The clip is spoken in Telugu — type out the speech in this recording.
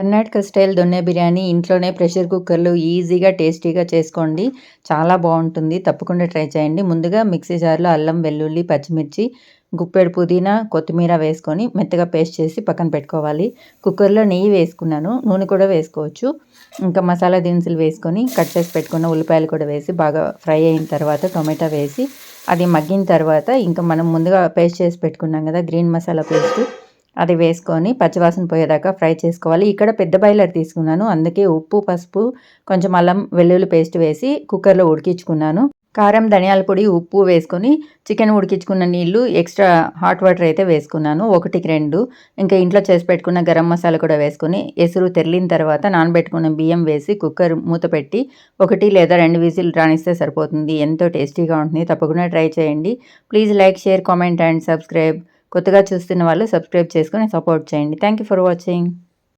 కర్ణాటక స్టైల్ దొన్నె బిర్యానీ ఇంట్లోనే ప్రెషర్ కుక్కర్లో ఈజీగా టేస్టీగా చేసుకోండి. చాలా బాగుంటుంది. తప్పకుండా ట్రై చేయండి. ముందుగా మిక్సీ జార్లో అల్లం వెల్లుల్లి పచ్చిమిర్చి గుప్పెడు పుదీనా కొత్తిమీర వేసుకొని మెత్తగా పేస్ట్ చేసి పక్కన పెట్టుకోవాలి. కుక్కర్లో నెయ్యి వేసుకున్నాను. నూనె కూడా వేసుకోవచ్చు. ఇంకా మసాలా దినుసులు వేసుకొని కట్ చేసి పెట్టుకున్న ఉల్లిపాయలు కూడా వేసి బాగా ఫ్రై అయిన తర్వాత టొమాటో వేసి అది మగ్గిన తర్వాత ఇంకా మనం ముందుగా పేస్ట్ చేసి పెట్టుకున్నాం కదా గ్రీన్ మసాలా పేస్ట్. అది వేసుకొని పచ్చివాసన పోయేదాకా ఫ్రై చేసుకోవాలి. ఇక్కడ పెద్ద బాయిలర్ తీసుకున్నాను. అందుకే ఉప్పు పసుపు కొంచెం అల్లం వెల్లుల్లి పేస్ట్ వేసి కుక్కర్లో ఉడికించుకున్నాను. కారం ధనియాల పొడి ఉప్పు వేసుకొని చికెన్ ఉడికించుకున్న నీళ్ళు ఎక్స్ట్రా హాట్ వాటర్ అయితే వేసుకున్నాను. ఒకటికి రెండు. ఇంకా ఇంట్లో చేసి పెట్టుకున్న గరం మసాలా కూడా వేసుకొని ఎసురు తెరిలిన తర్వాత నానబెట్టుకున్న బియ్యం వేసి కుక్కర్ మూత పెట్టి ఒకటి లేదా రెండు విజిల్ రాణిస్తే సరిపోతుంది. ఎంతో టేస్టీగా ఉంటుంది తప్పకుండా ట్రై చేయండి. Please like share comment and subscribe. కొత్తగా చూస్తున్న వాళ్ళు సబ్స్క్రైబ్ చేసుకొని సపోర్ట్ చేయండి. Thank you for watching